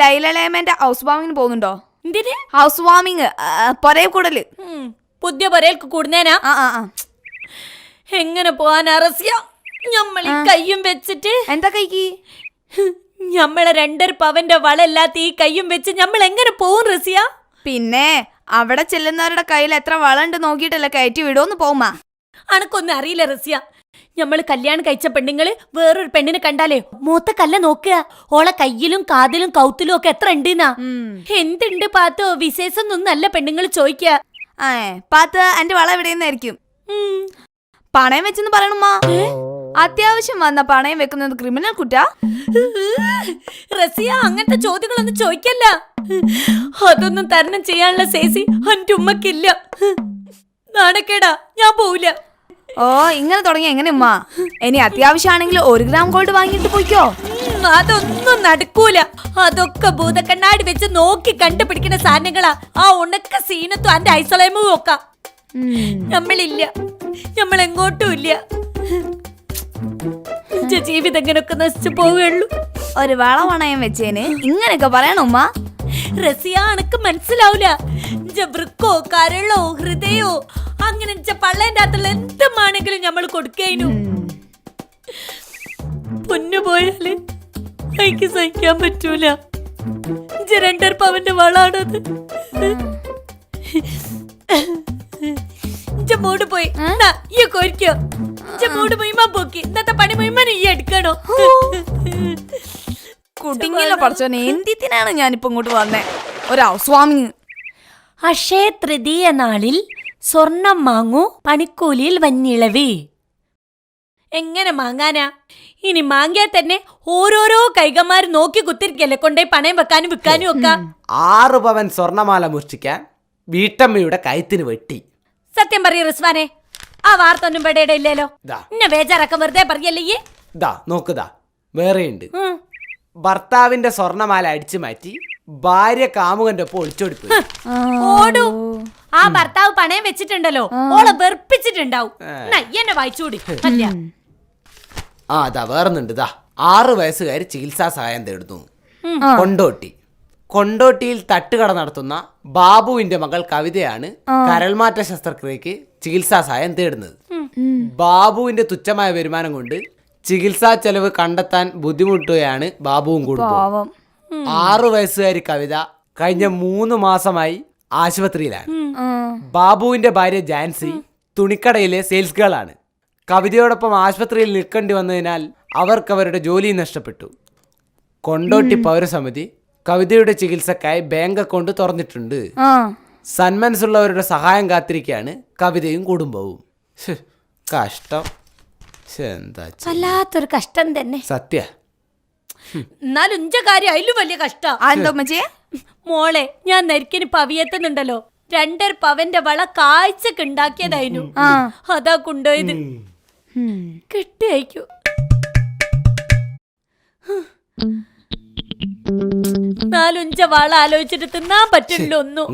ലൈലലേമന്റെ house വാമിങ്ങിന് പോകുന്നുണ്ടോ? എന്തിന്? ഹൗസ് വാമിങ് പൊരയിൽ കൂടൽ. പുതിയ പൊരയിൽക്ക് കൂടുന്നേനാ? ആ ആ ആ. എങ്ങനെ പോവാൻ അറസ്യ ഞമ്മൾ ഈ കയ്യും വെച്ചിട്ട്. എന്താ കൈക്ക്? ഞമ്മളെ രണ്ടര പവന്റെ വളല്ലാത്ത ഈ കയ്യും വെച്ച് ഞമ്മൾ എങ്ങനെ പോവും റസിയ? പിന്നെ അവിടെ ചെല്ലുന്നവരുടെ കയ്യിൽ എത്ര വളണ്ട് നോക്കിയിട്ടല്ല കയറ്റി വിടുമെന്ന് പോവുമാ അനക്കൊന്നും അറിയില്ല റസിയ. ഞമ്മൾ കല്യാണം കഴിച്ച പെണ്ണുങ്ങൾ വേറൊരു പെണ്ണിനെ കണ്ടാലേ? മൂത്ത കല്ല നോക്കുക. ഓളെ കയ്യിലും കാതിലും കൗത്തിലും ഒക്കെ എത്ര ഉണ്ടെന്നാ? എന്തുണ്ട് പാത്തോ? വിശേഷം നല്ല പെണ്ണുങ്ങൾ ചോദിക്കുക. ആ പാത്ത് എന്റെ വള എവിടെയെന്നായിരിക്കും. പണയം വെച്ചെന്ന് പറയണമ്മാ. അത്യാവശ്യം വന്ന പണയം വെക്കുന്നത് ക്രിമിനൽ കുറ്റ? റസിയ അങ്ങനത്തെ ചോദ്യങ്ങളൊന്നും ചോദിക്കല്ല. അതൊന്നും തരണം ചെയ്യാനുള്ള സേസി എന്റെ ഉമ്മക്കില്ല. നാണക്കേടാ ഞാൻ പോവില്ല. ഓ ഇങ്ങനെ തുടങ്ങി എങ്ങനെ ഉമ്മ? ഇനി അത്യാവശ്യമാണെങ്കിൽ ഒരു ഗ്രാം ഗോൾഡ് വാങ്ങിയിട്ട് പോയിക്കോ. അതൊന്നും നടക്കൂല. അതൊക്കെ ഭൂതക്കണ്ണാടി വെച്ച് നോക്കി കണ്ടുപിടിക്കുന്ന സാധനങ്ങളാ. ആ ഉണക്ക സീനത്തും അന്റെ ഐസൊളേമും ഒക്കെ. നമ്മളില്ല. നമ്മൾ എങ്ങോട്ടും ഇല്ല. എന്റെ ജീവിതം ഇങ്ങനൊക്കെ നശിച്ചു പോവുകയുള്ളൂ. ഒരു വളവണയം വെച്ചേന്. ഇങ്ങനെയൊക്കെ പറയണ ഉമ്മ. റസിയ അനക്ക് മനസ്സിലാവൂല. വൃക്കോ കരളോ ഹൃദയോ അങ്ങനെ പള്ളേന്റെ അകത്തുള്ള എന്തുമാണെങ്കിലും നമ്മൾ കൊടുക്കേനു. പൊന്നു പോയാൽ എനിക്ക് സഹിക്കാൻ പറ്റൂല. രണ്ടര പവന്റെ വളാണത്. മൂട് പോയി. ഈ കോരിക്കോ. മൂട് മുയിമ പോക്കി. ഇന്നത്തെ പണി മുയിമൻ ഈ എടുക്കണോ? കുടുങ്ങില്ല പഠിച്ചോനെ എന്തിനാണ് ഞാനിപ്പോ ഇങ്ങോട്ട് വന്നേ? ഒരു ഹൗസ് വാമിങ്. അക്ഷയ തൃതീയ നാളിൽ സ്വർണം മാങ്ങൂ പണിക്കൂലിയിൽ വന്നിളവ്. എങ്ങനെ മാങ്ങാനാ? ഇനി മാങ്ങിയാൽ തന്നെ ഓരോരോ കൈകമാർ നോക്കി കുത്തിരിക്കല്ലേ കൊണ്ടേ പണയം വെക്കാനും വിൽക്കാനും ഒക്കെ? ആറ് പവൻ സ്വർണമാല മോഷ്ടിക്കാൻ വീട്ടമ്മയുടെ കയത്തിന് വെട്ടി. സത്യം പറയൂ റിസ്വാനെ ആ വാർത്ത ഒന്നും ഇവിടെ ഇല്ലല്ലോ ദാ. എന്നെ ബേജാറൊക്കെ വെറുതെ പറയല്ലേ ഈ? ദാ നോക്കുതാ വേറെയുണ്ട്. ഉം. ഭർത്താവിന്റെ സ്വർണമാല അടിച്ചു മാറ്റി ഭാര്യ കാമുകന്റെ ഒപ്പം ഒളിച്ചോടി ഓടൂ. ആ ഭർത്താവ് പണയം വെച്ചിട്ടുണ്ടല്ലോ. ഓളെ വെറുപ്പിച്ചിട്ടുണ്ടാവും. എന്നാ, വായിച്ചൂടി. അല്ല ആ അതാ വേറൊന്നുണ്ട്. ഇതാ ആറ് വയസ്സുകാരി ചികിത്സാ സഹായം തേടുന്നു. കൊണ്ടോട്ടി. കൊണ്ടോട്ടിയിൽ തട്ടുകട നടത്തുന്ന ബാബുവിന്റെ മകൾ കവിതയാണ് കരൾമാറ്റ ശസ്ത്രക്രിയക്ക് ചികിത്സാ സഹായം തേടുന്നത്. ബാബുവിന്റെ തുച്ഛമായ വരുമാനം കൊണ്ട് ചികിത്സാ ചെലവ് കണ്ടെത്താൻ ബുദ്ധിമുട്ടുകയാണ് ബാബുവും കുടുംബവും ആറു വയസ്സുകാരി കവിത കഴിഞ്ഞ മൂന്ന് മാസമായി ആശുപത്രിയിലാണ്. ബാബുവിന്റെ ഭാര്യ ജാൻസി തുണിക്കടയിലെ സെയിൽസ് ഗേൾ ആണ് കവിതയോടൊപ്പം ആശുപത്രിയിൽ നിൽക്കേണ്ടി വന്നതിനാൽ അവർക്ക് അവരുടെ ജോലി നഷ്ടപ്പെട്ടു. കൊണ്ടോട്ടി പൗരസമിതി കവിതയുടെ ചികിത്സക്കായി ബാങ്ക് അക്കൗണ്ട് തുറന്നിട്ടുണ്ട്. ആ. സന്മനസ്സുള്ളവരുടെ സഹായം കാത്തിരിക്കുകയാണ് കവിതയും കുടുംബവും. കഷ്ടം. എന്താ വല്ലാത്തൊരു കഷ്ടം തന്നെ. സത്യ. എന്നാലും ഇഞ്ച കാര്യം അതിലും വലിയ കഷ്ടാ. മോളെ ഞാൻ നെരിക്കിന് പവിയെത്തുന്നുണ്ടല്ലോ. രണ്ടര പവന്റെ വള കാഴ്ചക്ക് ഉണ്ടാക്കിയതായിരുന്നു. അതാ കൊണ്ടുപോയത്. കിട്ടിയയക്കൂ. നാലുഞ്ച വള ആലോചിച്ചിട്ട് തിന്നാൻ പറ്റില്ല ഒന്നും.